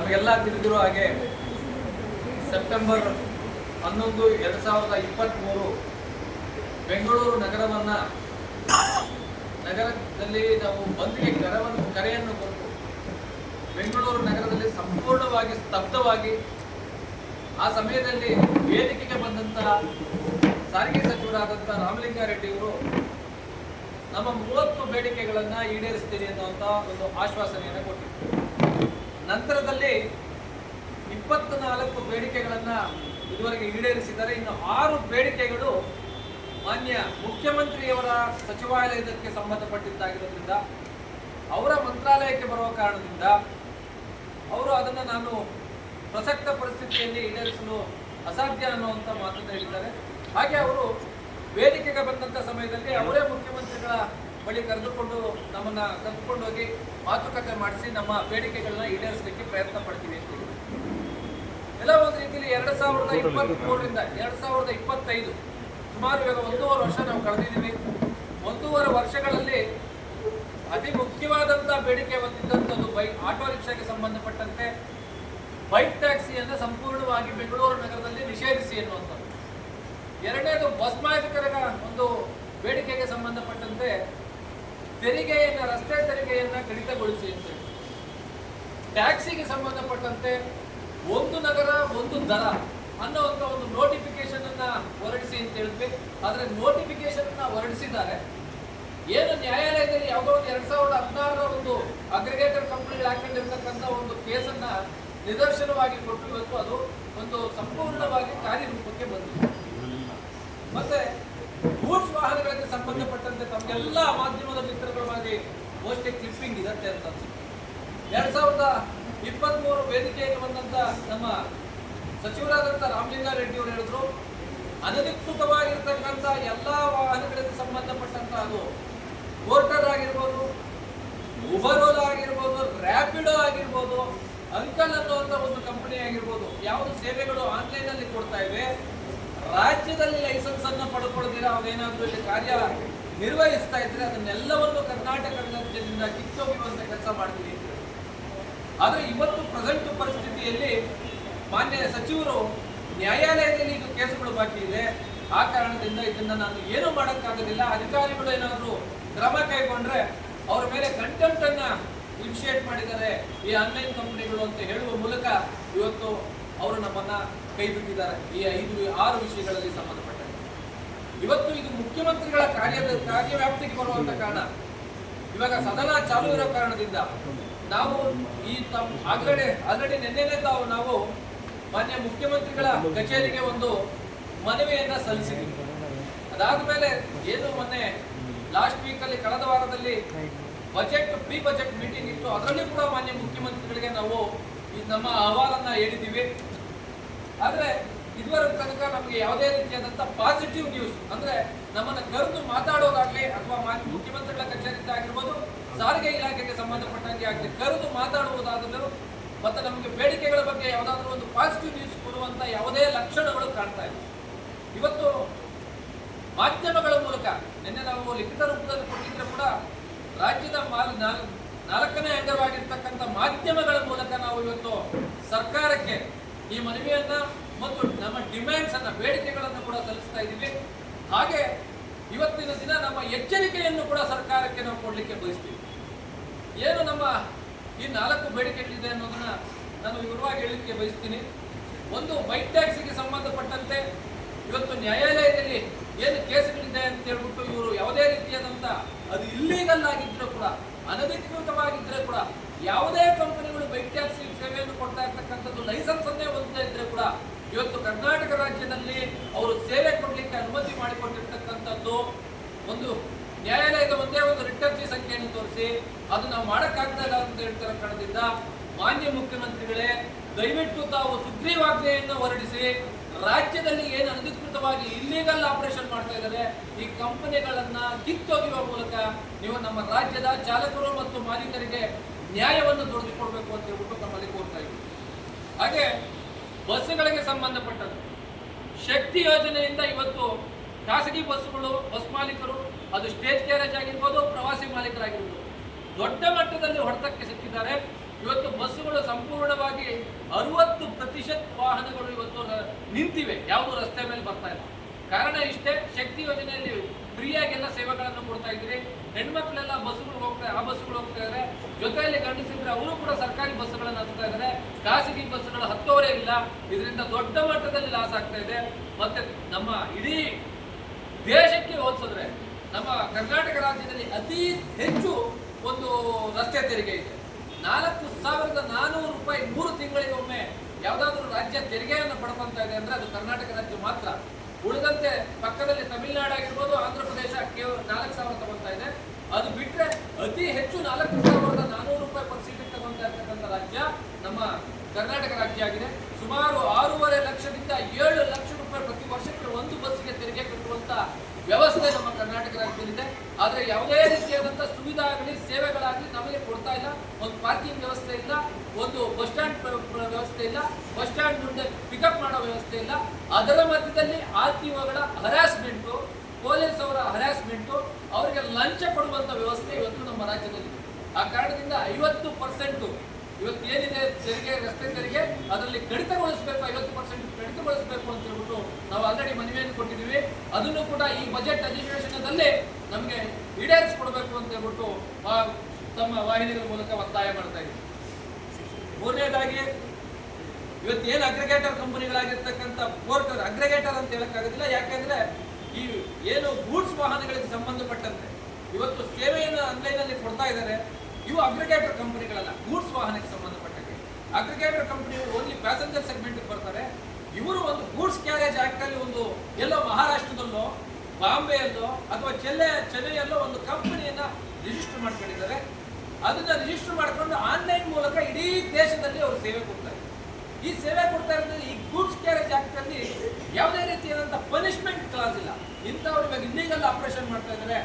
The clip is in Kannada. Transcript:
ತಮಗೆಲ್ಲ ತಿಳಿದಿರೋ ಹಾಗೆ ಸೆಪ್ಟೆಂಬರ್ ಹನ್ನೊಂದು ಎರಡು ಸಾವಿರದ ಇಪ್ಪತ್ತ್ಮೂರು ಬೆಂಗಳೂರು ನಗರವನ್ನು ನಗರದಲ್ಲಿ ನಾವು ಬಂದ್ಗೆ ಕರವನ್ನು ಕರೆಯನ್ನು ಕೊಟ್ಟು ಬೆಂಗಳೂರು ನಗರದಲ್ಲಿ ಸಂಪೂರ್ಣವಾಗಿ ಸ್ತಬ್ಧವಾಗಿ ಆ ಸಮಯದಲ್ಲಿ ವೇದಿಕೆಗೆ ಬಂದಂತಹ ಸಾರಿಗೆ ಸಚಿವರಾದಂಥ ರಾಮಲಿಂಗಾರೆಡ್ಡಿಯವರು ನಮ್ಮ ಮೂವತ್ತು ಬೇಡಿಕೆಗಳನ್ನು ಈಡೇರಿಸ್ತೀರಿ ಅನ್ನುವಂಥ ಒಂದು ಆಶ್ವಾಸನೆಯನ್ನು ಕೊಟ್ಟಿದ್ರು. ನಂತರದಲ್ಲಿ ಇಪ್ಪತ್ತು ನಾಲ್ಕು ಬೇಡಿಕೆಗಳನ್ನು ಇದುವರೆಗೆ ಈಡೇರಿಸಿದ್ದಾರೆ. ಇನ್ನು ಆರು ಬೇಡಿಕೆಗಳು ಮಾನ್ಯ ಮುಖ್ಯಮಂತ್ರಿಯವರ ಸಚಿವಾಲಯದಕ್ಕೆ ಸಂಬಂಧಪಟ್ಟಿದ್ದಾಗಿರೋದ್ರಿಂದ, ಅವರ ಮಂತ್ರಾಲಯಕ್ಕೆ ಬರುವ ಕಾರಣದಿಂದ ಅವರು ಅದನ್ನು ನಾನು ಪ್ರಸಕ್ತ ಪರಿಸ್ಥಿತಿಯಲ್ಲಿ ಈಡೇರಿಸಲು ಅಸಾಧ್ಯ ಅನ್ನುವಂಥ ಮಾತನ್ನು ಹೇಳಿದ್ದಾರೆ. ಹಾಗೆ ಅವರು ವೇದಿಕೆಗೆ ಬಂದಂಥ ಸಮಯದಲ್ಲಿ ಅವರೇ ಮುಖ್ಯಮಂತ್ರಿಗಳ ಬಳಿ ಕರೆದುಕೊಂಡು ನಮ್ಮನ್ನ ಕರೆದುಕೊಂಡು ಹೋಗಿ ಮಾತುಕತೆ ಮಾಡಿಸಿ ನಮ್ಮ ಬೇಡಿಕೆಗಳನ್ನ ಈಡೇರಿಸಲಿಕ್ಕೆ ಪ್ರಯತ್ನ ಪಡ್ತೀವಿ ಅಂತ. ಎಲ್ಲ ಒಂದು ರೀತಿಯಲ್ಲಿ ಎರಡು ಸಾವಿರದ ಇಪ್ಪತ್ತ್ ಮೂರರಿಂದ ಎರಡು ಸಾವಿರದ ಇಪ್ಪತ್ತೈದು ಸುಮಾರು ಇವಾಗ ಒಂದೂವರೆ ವರ್ಷ ನಾವು ಕಳೆದಿದ್ದೀವಿ ಒಂದೂವರೆ ವರ್ಷಗಳಲ್ಲಿ ಅತಿ ಮುಖ್ಯವಾದಂಥ ಬೇಡಿಕೆ ಹೊಂದಿದ್ದಂಥದ್ದು ಬೈಕ್ ಆಟೋ ರಿಕ್ಷಾಗೆ ಸಂಬಂಧಪಟ್ಟಂತೆ ಬೈಕ್ ಟ್ಯಾಕ್ಸಿಯನ್ನು ಸಂಪೂರ್ಣವಾಗಿ ಬೆಂಗಳೂರು ನಗರದಲ್ಲಿ ನಿಷೇಧಿಸಿ ಎನ್ನುವಂಥದ್ದು ಎರಡನೇದು ಬಸ್ ಮಾಲೀಕರ ಒಂದು ಬೇಡಿಕೆಗೆ ಸಂಬಂಧಪಟ್ಟಂತೆ ತೆರಿಗೆಯನ್ನು, ರಸ್ತೆ ತೆರಿಗೆಯನ್ನು ಕಡಿತಗೊಳಿಸಿ ಅಂತ ಟ್ಯಾಕ್ಸಿಗೆ ಸಂಬಂಧಪಟ್ಟಂತೆ ಒಂದು ನಗರ, ಒಂದು ದರ ಅನ್ನೋಂಥ ಒಂದು ನೋಟಿಫಿಕೇಶನ್ ಅನ್ನ ಹೊರಡಿಸಿ ಅಂತ ಹೇಳಿದ್ವಿ. ಆದರೆ ನೋಟಿಫಿಕೇಶನ್ ಅನ್ನ ಹೊರಡಿಸಿದ್ದಾರೆ. ಏನು ನ್ಯಾಯಾಲಯದಲ್ಲಿ ಯಾವುದೋ ಒಂದು ಎರಡ್ ಸಾವಿರದ ಹದಿನಾರರ ಒಂದು ಅಗ್ರಿಗೇಟರ್ ಕಂಪ್ಲೀಟ್ ಹಾಕೊಂಡಿರ್ತಕ್ಕಂಥ ಒಂದು ಕೇಸನ್ನ ನಿದರ್ಶನವಾಗಿ ಕೊಟ್ಟು ಅದು ಒಂದು ಸಂಪೂರ್ಣವಾಗಿ ಕಾರ್ಯರೂಪಕ್ಕೆ ಬಂದಿದೆ. ಮತ್ತೆ ಗೂಡ್ಸ್ ವಾಹನಗಳಿಗೆ ಸಂಬಂಧಪಟ್ಟಂತೆ ತಮಗೆಲ್ಲ ಮಾಧ್ಯಮದ ಮಿತ್ರಗಳಾಗಿ ಮೋಸ್ಟ್ಲಿ ಕ್ಲಿಪ್ಪಿಂಗ್ ಇರುತ್ತೆ ಅಂತ ಅನ್ಸುತ್ತೆ. ಎರಡ್ ಸಾವಿರದ ಇಪ್ಪತ್ಮೂರು ವೇದಿಕೆಯಲ್ಲಿ ಬಂದಂತ ನಮ್ಮ ಸಚಿವರಾದಂಥ ರಾಮಲಿಂಗಾರೆಡ್ಡಿ ಅವರು ಹೇಳಿದ್ರು, ಅನಧಿಕೃತವಾಗಿರ್ತಕ್ಕಂಥ ಎಲ್ಲ ವಾಹನಗಳಿಗೆ ಸಂಬಂಧಪಟ್ಟಂತ ಅದು ಪೋರ್ಟರ್ ಆಗಿರ್ಬೋದು ಉಬರೋಲ್ ಆಗಿರ್ಬೋದು ರ್ಯಾಪಿಡೋ ಆಗಿರ್ಬೋದು ಅಂಕಲ್ ಅನ್ನುವಂಥ ಒಂದು ಕಂಪನಿ ಆಗಿರ್ಬೋದು, ಯಾವುದು ಸೇವೆಗಳು ಆನ್ಲೈನ್ ಅಲ್ಲಿ ಕೊಡ್ತಾ ಇವೆ ರಾಜ್ಯದಲ್ಲಿ ಲೈಸೆನ್ಸ್ ಅನ್ನು ಪಡ್ಕೊಳ್ತೀರಾ ಅವನೇನಾದ್ರೂ ಇಲ್ಲಿ ಕಾರ್ಯ ನಿರ್ವಹಿಸ್ತಾ ಇದ್ರೆ ಅದನ್ನೆಲ್ಲವನ್ನು ಕರ್ನಾಟಕ ರಾಜ್ಯದಿಂದ ಕಿತ್ತೊಗೆಯುವಂತ ಕೆಲಸ ಮಾಡ್ತೀವಿ. ಆದ್ರೆ ಇವತ್ತು ಪ್ರೆಸೆಂಟ್ ಪರಿಸ್ಥಿತಿಯಲ್ಲಿ ಮಾನ್ಯ ಸಚಿವರು ನ್ಯಾಯಾಲಯದಲ್ಲಿ ಇದು ಕೇಸುಗಳು ಬಾಕಿ ಇದೆ ಆ ಕಾರಣದಿಂದ ಇದನ್ನ ನಾನು ಏನು ಮಾಡೋಕ್ಕಾಗೋದಿಲ್ಲ ಅಧಿಕಾರಿಗಳು ಏನಾದರೂ ಕ್ರಮ ಕೈಗೊಂಡ್ರೆ ಅವ್ರ ಮೇಲೆ ಕಂಟೆಂಟ್ ಅನ್ನ ಇನಿಷಿಯೇಟ್ ಮಾಡಿದ್ದಾರೆ ಈ ಆನ್ಲೈನ್ ಕಂಪನಿಗಳು ಅಂತ ಹೇಳುವ ಮೂಲಕ ಇವತ್ತು ಅವರು ನಮ್ಮನ್ನ ಕೈ ಬಿಟ್ಟಿದ್ದಾರೆ. ಈ ಐದು, ಆರು ವಿಷಯಗಳಲ್ಲಿ ಸಂಬಂಧಪಟ್ಟಂತೆ. ಇವತ್ತು ಇದು ಮುಖ್ಯಮಂತ್ರಿಗಳ ಕಾರ್ಯದ ಕಾರ್ಯವ್ಯಾಪ್ತಿಗೆ ಬರುವಂತ ಕಾರಣ. ಇವಾಗ ಸದನ ಚಾಲು ಇರೋ ಕಾರಣದಿಂದ ನಾವು ಈ ತಮ್ಮ ಆಗಲೇ ಆಲ್ರೆಡಿ ನಿನ್ನೆನೆ ತಾವು, ನಾವು ಮಾನ್ಯ ಮುಖ್ಯಮಂತ್ರಿಗಳ ಕಚೇರಿಗೆ ಒಂದು ಮನವಿಯನ್ನ ಅದಾದ ಮೇಲೆ ಏನು ಮೊನ್ನೆ ಲಾಸ್ಟ್ ವೀಕ್ ಅಲ್ಲಿ ಕಳೆದ ವಾರದಲ್ಲಿ ಬಜೆಟ್ ಪ್ರೀ ಬಜೆಟ್ ಮೀಟಿಂಗ್ ಇತ್ತು. ಅದರಲ್ಲಿ ಕೂಡ ಮಾನ್ಯ ಮುಖ್ಯಮಂತ್ರಿಗಳಿಗೆ ನಾವು ಈ ನಮ್ಮ ಅಹವಾಲನ್ನ ಹೇಳಿದ್ದೀವಿ. ಆದರೆ ಇದುವರೆಗೂ ತನಕ ನಮಗೆ ಯಾವುದೇ ರೀತಿಯಾದಂಥ ಪಾಸಿಟಿವ್ ನ್ಯೂಸ್ ಅಂದ್ರೆ ನಮ್ಮನ್ನ ಕರೆದು ಮಾತಾಡೋದಾಗ್ಲಿ ಅಥವಾ ಮಾನ್ಯ ಮುಖ್ಯಮಂತ್ರಿಗಳ ಕಚೇರಿಯಿಂದ ಆಗಿರ್ಬೋದು, ಸಾರಿಗೆ ಇಲಾಖೆಗೆ ಸಂಬಂಧಪಟ್ಟಂಗೆ ಆಗಲಿ, ಕರೆದು ಮಾತಾಡುವುದಾದರೂ ಮತ್ತೆ ನಮಗೆ ಬೇಡಿಕೆಗಳ ಬಗ್ಗೆ ಯಾವುದಾದ್ರೂ ಒಂದು ಪಾಸಿಟಿವ್ ನ್ಯೂಸ್ ಕೊಡುವಂತ ಯಾವುದೇ ಲಕ್ಷಣಗಳು ಕಾಣ್ತಾ ಇಲ್ಲ. ಇವತ್ತು ಮಾಧ್ಯಮಗಳ ಮೂಲಕ ನಿನ್ನೆ ನಾವು ಲಿಖಿತ ರೂಪದಲ್ಲಿ ಕೊಟ್ಟಿದ್ರೆ ಕೂಡ ರಾಜ್ಯದ ಮಾಲ್ ನಾಲ್ಕನೇ ಅಂಗವಾಗಿರ್ತಕ್ಕಂಥ ಮಾಧ್ಯಮಗಳ ಮೂಲಕ ನಾವು ಇವತ್ತು ಸರ್ಕಾರಕ್ಕೆ ಈ ಮನವಿಯನ್ನ ಮತ್ತು ನಮ್ಮ ಡಿಮ್ಯಾಂಡ್ಸ್ ಅನ್ನ, ಬೇಡಿಕೆಗಳನ್ನು ಕೂಡ ಸಲ್ಲಿಸ್ತಾ ಇದ್ದೀವಿ. ಹಾಗೆ ಇವತ್ತಿನ ದಿನ ನಮ್ಮ ಎಚ್ಚರಿಕೆಯನ್ನು ಕೂಡ ಸರ್ಕಾರಕ್ಕೆ ನಾವು ಕೊಡಲಿಕ್ಕೆ ಬಯಸ್ತೀವಿ. ಏನು ನಮ್ಮ ಈ ನಾಲ್ಕು ಬೇಡಿಕೆಗಳಿದೆ ಅನ್ನೋದನ್ನ ನಾನು ವಿವರವಾಗಿ ಹೇಳಲಿಕ್ಕೆ ಬಯಸ್ತೀನಿ. ಒಂದು ಬೈಕ್ ಟ್ಯಾಕ್ಸಿಗೆ ಸಂಬಂಧಪಟ್ಟಂತೆ ಇವತ್ತು ನ್ಯಾಯಾಲಯದಲ್ಲಿ ಏನು ಕೇಸುಗಳಿದೆ ಅಂತ ಹೇಳ್ಬಿಟ್ಟು ಇವರು ಯಾವುದೇ ರೀತಿಯಾದಂಥ ಅದು ಇಲ್ಲೀಗಲ್ ಕೂಡ ಅನಧಿಕೃತವಾಗಿದ್ದರೆ ಕೂಡ ಯಾವುದೇ ಕಂಪನಿಗಳು ಬೈಕ್ ಟ್ಯಾಕ್ಸಿ ಸೇವೆಯನ್ನು ಕೊಡ್ತಾ ಇರ್ತಕ್ಕಂಥದ್ದು ಲೈಸೆನ್ಸ್ ಅನ್ನೇ ಹೊಂದದೇ ಇದ್ರೆ ಕೂಡ ಇವತ್ತು ಕರ್ನಾಟಕ ರಾಜ್ಯದಲ್ಲಿ ಅವರು ಸೇವೆ ಕೊಡಲಿಕ್ಕೆ ಅನುಮತಿ ಮಾಡಿಕೊಂಡಿರ್ತಕ್ಕಂಥದ್ದು ಒಂದು ನ್ಯಾಯಾಲಯದ ಒಂದೇ ಒಂದು ರಿಟ್ ಅರ್ಜಿ ಸಂಖ್ಯೆಯನ್ನು ತೋರಿಸಿ, ಅದು ನಾವು ಮಾಡಕ್ಕಾಗ್ತಾ ಇಲ್ಲ ಅಂತ ಹೇಳ್ತಾರೆ ಕಾರಣದಿಂದ ಮಾನ್ಯ ಮುಖ್ಯಮಂತ್ರಿಗಳೇ, ದಯವಿಟ್ಟು ತಾವು ಸುಗ್ರೀವಾಜ್ಞೆಯನ್ನು ಹೊರಡಿಸಿ ರಾಜ್ಯದಲ್ಲಿ ಏನು ಅನಧಿಕೃತವಾಗಿ ಇಲ್ಲೀಗಲ್ ಆಪರೇಷನ್ ಮಾಡ್ತಾ ಇದ್ದಾರೆ, ಈ ಕಂಪನಿಗಳನ್ನ ಕಿತ್ತೊಗೆಯುವ ಮೂಲಕ ನೀವು ನಮ್ಮ ರಾಜ್ಯದ ಚಾಲಕರು ಮತ್ತು ಮಾಲೀಕರಿಗೆ ನ್ಯಾಯವನ್ನು ದೊರಕಿಸಿಕೊಡ್ಬೇಕು ಅಂತ ಹೇಳ್ಬಿಟ್ಟು ನಮ್ಮಲ್ಲಿ ಕೋರ್ತಾ ಇದ್ದೀವಿ. ಹಾಗೆ ಬಸ್ಸುಗಳಿಗೆ ಸಂಬಂಧಪಟ್ಟದ್ದು. ಶಕ್ತಿ ಯೋಜನೆಯಿಂದ ಇವತ್ತು ಖಾಸಗಿ ಬಸ್ಸುಗಳು, ಬಸ್ ಮಾಲೀಕರು, ಅದು ಸ್ಟೇಜ್ ಕ್ಯಾರೇಜ್ ಆಗಿರ್ಬೋದು, ಪ್ರವಾಸಿ ಮಾಲೀಕರಾಗಿರ್ಬೋದು, ದೊಡ್ಡ ಮಟ್ಟದಲ್ಲಿ ಹೊಡೆತಕ್ಕೆ ಸಿಕ್ಕಿದ್ದಾರೆ. ಇವತ್ತು ಬಸ್ಸುಗಳು ಸಂಪೂರ್ಣವಾಗಿ ಅರವತ್ತು ಪ್ರತಿಶತ ವಾಹನಗಳು ಇವತ್ತು ನಿಂತಿವೆ. ಯಾವುದು ರಸ್ತೆ ಮೇಲೆ ಬರ್ತಾ ಇಲ್ಲ. ಕಾರಣ ಇಷ್ಟೇ, ಶಕ್ತಿ ಯೋಜನೆಯಲ್ಲಿ ಫ್ರೀಯಾಗೆಲ್ಲ ಸೇವೆಗಳನ್ನು ಕೊಡ್ತಾ ಇದ್ರಿ ಹೆಣ್ಮಕ್ಳೆಲ್ಲ ಬಸ್ಸುಗಳು ಹೋಗ್ತಾ, ಆ ಬಸ್ಸುಗಳು ಹೋಗ್ತಾ ಇದ್ದಾರೆ. ಜೊತೆಯಲ್ಲಿ ಗಂಡಸಿದ್ರೆ ಅವರು ಕೂಡ ಸರ್ಕಾರಿ ಬಸ್ಸುಗಳನ್ನು ಹತ್ತಾ ಇದ್ದಾರೆ. ಖಾಸಗಿ ಬಸ್ಸುಗಳು ಹತ್ತೋರೇ ಇಲ್ಲ. ಇದರಿಂದ ದೊಡ್ಡ ಮಟ್ಟದಲ್ಲಿ ಲಾಸ್ ಆಗ್ತಾ ಇದೆ. ಮತ್ತೆ ನಮ್ಮ ಇಡೀ ದೇಶಕ್ಕೆ ಹೋಲಿಸಿದ್ರೆ ನಮ್ಮ ಕರ್ನಾಟಕ ರಾಜ್ಯದಲ್ಲಿ ಅತಿ ಹೆಚ್ಚು ಒಂದು ರಸ್ತೆ ತೆರಿಗೆ ಇದೆ. ನಾಲ್ಕು ಸಾವಿರದ ನಾನೂರು ರೂಪಾಯಿ ಮೂರು ತಿಂಗಳಿಗೊಮ್ಮೆ ಯಾವುದಾದ್ರೂ ರಾಜ್ಯ ತೆರಿಗೆಯನ್ನು ಪಡ್ಕೊಂತ ಇದೆ ಅಂದ್ರೆ ಅದು ಕರ್ನಾಟಕ ರಾಜ್ಯ ಮಾತ್ರ. ಉಳಿದಂತೆ ಪಕ್ಕದಲ್ಲಿ ತಮಿಳುನಾಡು ಆಗಿರ್ಬೋದು, ಆಂಧ್ರ ಪ್ರದೇಶ ಕೇವಲ ನಾಲ್ಕು ಸಾವಿರ ತಗೊಂತಾ ಇದೆ. ಅದು ಬಿಟ್ರೆ ಅತಿ ಹೆಚ್ಚು ನಾಲ್ಕು ಸಾವಿರದ ನಾನೂರು ರೂಪಾಯಿ ಪರ್ ಸೀಟಿಗೆ ತಗೊಂತಾ ಇರ್ತಕ್ಕಂಥ ರಾಜ್ಯ ನಮ್ಮ ಕರ್ನಾಟಕ ರಾಜ್ಯ ಆಗಿದೆ. ಸುಮಾರು ಆರೂವರೆ ಲಕ್ಷದಿಂದ ಏಳು ಲಕ್ಷ ರೂಪಾಯಿ ಪ್ರತಿ ವರ್ಷಕ್ಕೆ ಒಂದು ಬಸ್ಸಿಗೆ ತೆರಿಗೆ ಕಟ್ಟುವಂತ ವ್ಯವಸ್ಥೆ ನಮ್ಮ ಕರ್ನಾಟಕ ರಾಜ್ಯದಲ್ಲಿದೆ. ಆದ್ರೆ ಯಾವುದೇ ರೀತಿಯಾದಂತಹ ಸುವಿಧಾ ಆಗಲಿ ಸೇವೆಗಳಾಗಲಿ ನಮಗೆ ಕೊಡ್ತಾ ಇಲ್ಲ ಒಂದು ಪಾರ್ಕಿಂಗ್ ವ್ಯವಸ್ಥೆ ಇಲ್ಲ ಒಂದು ಬಸ್ ಸ್ಟ್ಯಾಂಡ್ ವ್ಯವಸ್ಥೆ ಇಲ್ಲ ಬಸ್ ಸ್ಟ್ಯಾಂಡ್ ಮುಂದೆ ಪಿಕಪ್ ಮಾಡೋ ವ್ಯವಸ್ಥೆ ಇಲ್ಲ. ಅದರ ಮಧ್ಯದಲ್ಲಿ ಆರ್ ಟಿ ಒಗಳ ಹರಾಸ್ಮೆಂಟು ಪೊಲೀಸ್ ಅವರ ಹರಾಸ್ಮೆಂಟು ಅವರಿಗೆ ಲಂಚ ಕೊಡುವಂತ ವ್ಯವಸ್ಥೆ ಇವತ್ತು ನಮ್ಮ ರಾಜ್ಯದಲ್ಲಿ. ಆ ಕಾರಣದಿಂದ ಐವತ್ತು ಪರ್ಸೆಂಟ್ ಇವತ್ತು ಏನಿದೆ ತೆರಿಗೆ, ರಸ್ತೆ ತೆರಿಗೆ, ಅದರಲ್ಲಿ ಕಡಿತಗೊಳಿಸಬೇಕು, ಐವತ್ತು ಪರ್ಸೆಂಟ್ ಕಡಿತಗೊಳಿಸಬೇಕು ಅಂತ ಹೇಳ್ಬಿಟ್ಟು ನಾವು ಆಲ್ರೆಡಿ ಮನವಿಯನ್ನು ಕೊಟ್ಟಿದ್ದೀವಿ. ಅದನ್ನು ಕೂಡ ಈ ಬಜೆಟ್ ಅಧಿವೇಶನದಲ್ಲಿ ನಮಗೆ ಈಡೇರಿಸಿಕೊಡ್ಬೇಕು ಅಂತ ಹೇಳ್ಬಿಟ್ಟು ತಮ್ಮ ವಾಹಿನಿಗಳ ಮೂಲಕ ಒತ್ತಾಯ ಮಾಡ್ತಾ ಇದ್ದೀವಿ. ಮೂರನೇದಾಗಿ ಇವತ್ತು ಏನು ಅಗ್ರಿಗೇಟರ್ ಕಂಪನಿಗಳಾಗಿರ್ತಕ್ಕಂಥ ಪೋರ್ಟರ್ ಅಗ್ರಿಗೇಟರ್ ಅಂತ ಹೇಳಕ್ಕಾಗೋದಿಲ್ಲ ಯಾಕೆಂದ್ರೆ ಈ ಏನು ಗೂಡ್ಸ್ ವಾಹನಗಳಿಗೆ ಸಂಬಂಧಪಟ್ಟಂತೆ ಇವತ್ತು ಸೇವೆಯನ್ನು ಆನ್ಲೈನಲ್ಲಿ ಕೊಡ್ತಾ ಇದ್ದಾರೆ. ಇವು ಅಗ್ರಿಗೇಟರ್ ಕಂಪನಿಗಳಲ್ಲ, ಗೂಡ್ಸ್ ವಾಹನಕ್ಕೆ ಸಂಬಂಧಪಟ್ಟಂಗೆ. ಅಗ್ರಿಗೇಟರ್ ಕಂಪನಿಗಳು ಓನ್ಲಿ ಪ್ಯಾಸೆಂಜರ್ ಸೆಗ್ಮೆಂಟ್ ಬರ್ತಾರೆ. ಇವರು ಒಂದು ಗೂಡ್ಸ್ ಕ್ಯಾರೇಜ್ ಆಕ್ಟ್ ಅಲ್ಲಿ ಒಂದು ಎಲ್ಲೋ ಮಹಾರಾಷ್ಟ್ರದಲ್ಲೋ, ಬಾಂಬೆಯಲ್ಲೋ, ಅಥವಾ ಚೆಲ್ಲೆ, ಚೆನ್ನೈಯಲ್ಲೋ ಒಂದು ಕಂಪನಿಯನ್ನ ರಿಜಿಸ್ಟರ್ ಮಾಡ್ಕೊಂಡಿದ್ದಾರೆ. ಅದನ್ನ ರಿಜಿಸ್ಟರ್ ಮಾಡ್ಕೊಂಡು ಆನ್ಲೈನ್ ಮೂಲಕ ಇಡೀ ದೇಶದಲ್ಲಿ ಅವರು ಸೇವೆ ಕೊಡ್ತಾರೆ. ಈ ಸೇವೆ ಕೊಡ್ತಾ ಇರೋದು ಈ ಗೂಡ್ಸ್ ಕ್ಯಾರೇಜ್ ಆಕ್ಟ್ ಅಲ್ಲಿ ಯಾವುದೇ ರೀತಿಯಾದಂಥ ಪನಿಷ್ಮೆಂಟ್ ಕ್ಲಾಸ್ ಇಲ್ಲ. ಇಂಥವ್ರು ಇವಾಗ ಆಪರೇಷನ್ ಮಾಡ್ತಾ ಇದ್ದಾರೆ.